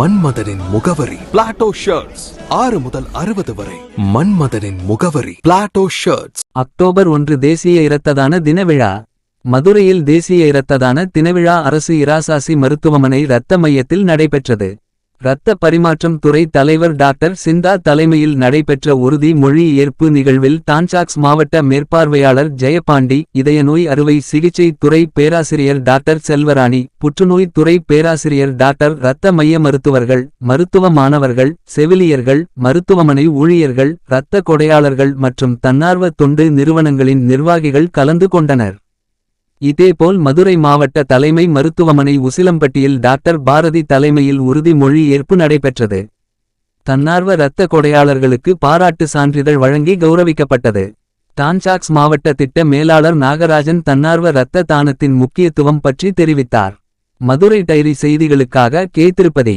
மன்மதனின் முகவரி. Plato shirts ஆறு முதல் அறுபது வரை. மன்மதனின் முகவரி. பிளாட்டோ ஷர்ட்ஸ் அக்டோபர் ஒன்று தேசிய இரத்ததான தின விழா மதுரையில் தேசிய இரத்ததான தினவிழா அரசு இராசாசி மருத்துவமனை இரத்த மையத்தில் நடைபெற்றது. இரத்த பரிமாற்றம் துறை தலைவர் டாக்டர் சிந்தா தலைமையில் நடைபெற்ற உறுதி மொழி ஏற்பு நிகழ்வில் டான்சாக்ஸ் மாவட்ட மேற்பார்வையாளர் ஜெயபாண்டி இதய நோய் அறுவை சிகிச்சை துறை பேராசிரியர் டாக்டர் செல்வராணி புற்றுநோய் துறை பேராசிரியர் டாக்டர் இரத்த மைய மருத்துவர்கள் மருத்துவ மாணவர்கள் செவிலியர்கள் மருத்துவமனை ஊழியர்கள் இரத்த கொடையாளர்கள் மற்றும் தன்னார்வ தொண்டு நிறுவனங்களின் நிர்வாகிகள் கலந்து கொண்டனர். இதேபோல் மதுரை மாவட்ட தலைமை மருத்துவமனை உசிலம்பட்டியில் டாக்டர் பாரதி தலைமையில் உறுதிமொழி ஏற்பு நடைபெற்றது தன்னார்வ இரத்த கொடையாளர்களுக்கு பாராட்டு சான்றிதழ் வழங்கி கௌரவிக்கப்பட்டது டான்சாக்ஸ் மாவட்ட திட்ட மேலாளர் நாகராஜன் தன்னார்வ இரத்த தானத்தின் முக்கியத்துவம் பற்றி தெரிவித்தார் மதுரை டைரி செய்திகளுக்காக K Tirupati